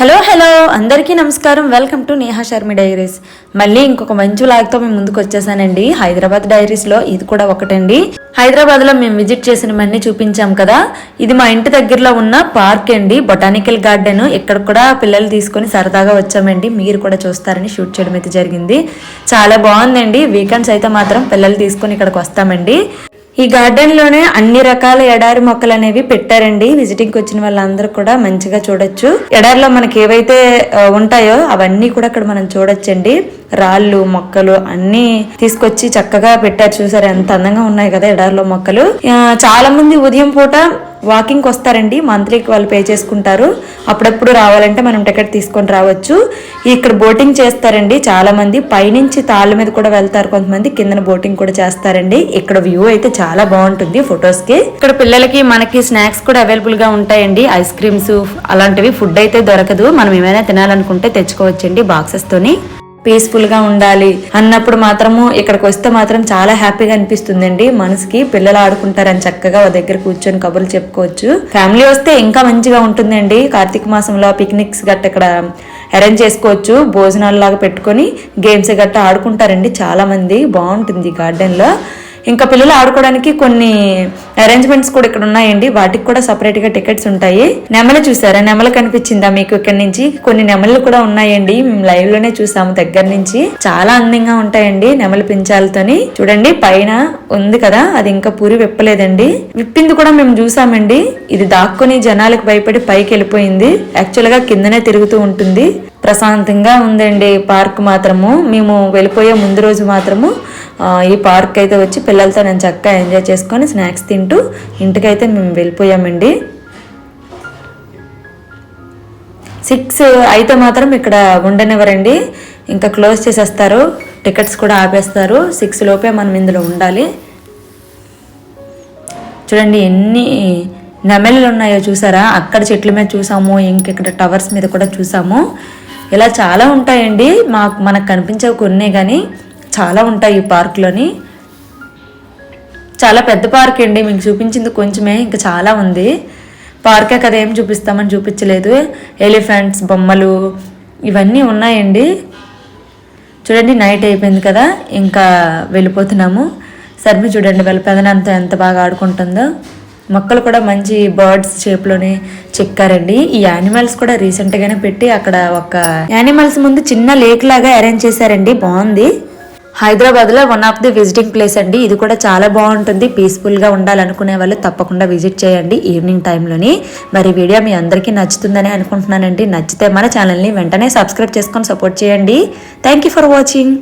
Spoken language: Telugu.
హలో హలో అందరికీ నమస్కారం. Welcome to Neha Sharmi diaries మళ్ళీ ఇంకొక మంచి లాగ్తో మేము ముందుకు వచ్చేసానండి. హైదరాబాద్ డైరీస్లో ఇది కూడా ఒకటండి. హైదరాబాద్లో మేము విజిట్ చేసినవన్నీ చూపించాం కదా. ఇది మా ఇంటి దగ్గరలో ఉన్న పార్క్ అండి. బొటానికల్ గార్డెన్ ఇక్కడ కూడా పిల్లలు తీసుకొని సరదాగా వచ్చామండి. మీరు కూడా చూస్తారని షూట్ చేయడం అయితే జరిగింది. చాలా బాగుందండి. వీకెండ్స్ అయితే మాత్రం పిల్లలు తీసుకొని ఇక్కడికి వస్తామండి. ఈ గార్డెన్లోనే అన్ని రకాల ఎడారి మొక్కలు అనేవి పెట్టారండి. విజిటింగ్ వచ్చిన వాళ్ళందరూ కూడా మంచిగా చూడొచ్చు. ఎడారిలో మనకి ఏవైతే ఉంటాయో అవన్నీ కూడా ఇక్కడ మనం చూడొచ్చండి. రాళ్ళు మొక్కలు అన్ని తీసుకొచ్చి చక్కగా పెట్టారు. చూసారు ఎంత అందంగా ఉన్నాయి కదా ఎడారిలో మొక్కలు. చాలా మంది ఉదయం పూట వాకింగ్కి వస్తారండి మంత్లీకి వాళ్ళు పే చేసుకుంటారు. అప్పుడప్పుడు రావాలంటే మనం టికెట్ తీసుకొని రావచ్చు. ఇక్కడ బోటింగ్ చేస్తారండి చాలా మంది పైనుంచి తాళ్ళ మీద కూడా వెళ్తారు కొంతమంది. కిందన బోటింగ్ కూడా చేస్తారండి. ఇక్కడ వ్యూ అయితే చాలా బాగుంటుంది ఫొటోస్కి. ఇక్కడ పిల్లలకి మనకి స్నాక్స్ కూడా అవైలబుల్గా ఉంటాయండి. ఐస్ క్రీమ్స్ అలాంటివి ఫుడ్ అయితే దొరకదు. మనం ఏమైనా తినాలనుకుంటే తెచ్చుకోవచ్చండి బాక్సెస్తోని పీస్ఫుల్గా పీస్ఫుల్గా ఉండాలి అన్నప్పుడు మాత్రము ఇక్కడికి వస్తే మాత్రం చాలా హ్యాపీగా అనిపిస్తుందండి. మనసుకి పిల్లలు ఆడుకుంటారని చక్కగా ఓ దగ్గర కూర్చొని కబుర్లు చెప్పుకోవచ్చు. ఫ్యామిలీ వస్తే ఇంకా మంచిగా ఉంటుందండి. కార్తీక మాసంలో పిక్నిక్స్ గట్ట ఇక్కడ అరేంజ్ చేసుకోవచ్చు. భోజనాలు లాగా పెట్టుకొని గేమ్స్ గట్ట ఆడుకుంటారండి చాలా మంది. బాగుంటుంది గార్డెన్లో. ఇంకా పిల్లలు ఆడుకోవడానికి కొన్ని అరేంజ్మెంట్స్ కూడా ఇక్కడ ఉన్నాయండి. వాటికి కూడా సపరేట్గా టికెట్స్ ఉంటాయి. నెమలి చూసారా? నెమలి కనిపించిందా మీకు ఇక్కడ నుంచి? కొన్ని నెమలు కూడా ఉన్నాయండి. మేము లైవ్లోనే చూసాము దగ్గర నుంచి. చాలా అందంగా ఉంటాయండి నెమలి పించాలతోని చూడండి పైన ఉంది కదా అది ఇంకా పూరి విప్పలేదండి. విప్పింది కూడా మేము చూసామండి. ఇది దాక్కుని జనాలకు భయపడి పైకి వెళ్ళిపోయింది. యాక్చువల్గా కిందనే తిరుగుతూ ఉంటుంది. ప్రశాంతంగా ఉందండి పార్క్ మాత్రము. మేము వెళ్ళిపోయే ముందు రోజు మాత్రము. ఈ పార్క్ అయితే వచ్చి పిల్లలతో నేను చక్కగా ఎంజాయ్ చేసుకొని స్నాక్స్ తింటూ ఇంటికైతే మేము వెళ్ళిపోయామండి. సిక్స్ అయితే మాత్రం ఇక్కడ ఉండనివ్వరండి. ఇంకా క్లోజ్ చేసేస్తారు. టికెట్స్ కూడా ఆపేస్తారు. సిక్స్ లోపే మనం ఇందులో ఉండాలి. చూడండి ఎన్ని నెమళ్ళు ఉన్నాయో చూసారా? అక్కడ చెట్ల మీద చూసాము ఇంకెక్కడ టవర్స్ మీద కూడా చూసాము. ఇలా చాలా ఉంటాయండి. మాకు మనకు కనిపించవు కొన్ని కానీ చాలా ఉంటాయి ఈ పార్క్లోని. చాలా పెద్ద పార్క్ అండి మీకు చూపించింది కొంచెమే ఇంకా చాలా ఉంది. పార్కే కదా ఏం చూపిస్తామని చూపించలేదు. ఎలిఫెంట్స్ బొమ్మలు ఇవన్నీ ఉన్నాయండి. చూడండి నైట్ అయిపోయింది కదా ఇంకా వెళ్ళిపోతున్నాము. సర్మి చూడండి వాళ్ళ పెదనంతా ఎంత బాగా ఆడుకుంటుందో. మొక్కలు కూడా మంచి బర్డ్స్ షేప్లోనే చెక్కారండి. ఈ యానిమల్స్ కూడా రీసెంట్గానే పెట్టి అక్కడ ఒక యానిమల్స్ ముందు చిన్న లేక్ లాగా అరేంజ్ చేశారండి బాగుంది. హైదరాబాద్లో one of the visiting place అండి. ఇది కూడా చాలా బాగుంటుంది. పీస్ఫుల్గా ఉండాలనుకునే వాళ్ళు తప్పకుండా విజిట్ చేయండి ఈవినింగ్ టైంలోని మరి వీడియో మీ అందరికీ నచ్చుతుందని అనుకుంటున్నానండి. నచ్చితే మన ఛానల్ని వెంటనే సబ్స్క్రైబ్ చేసుకొని సపోర్ట్ చేయండి. Thank you for watching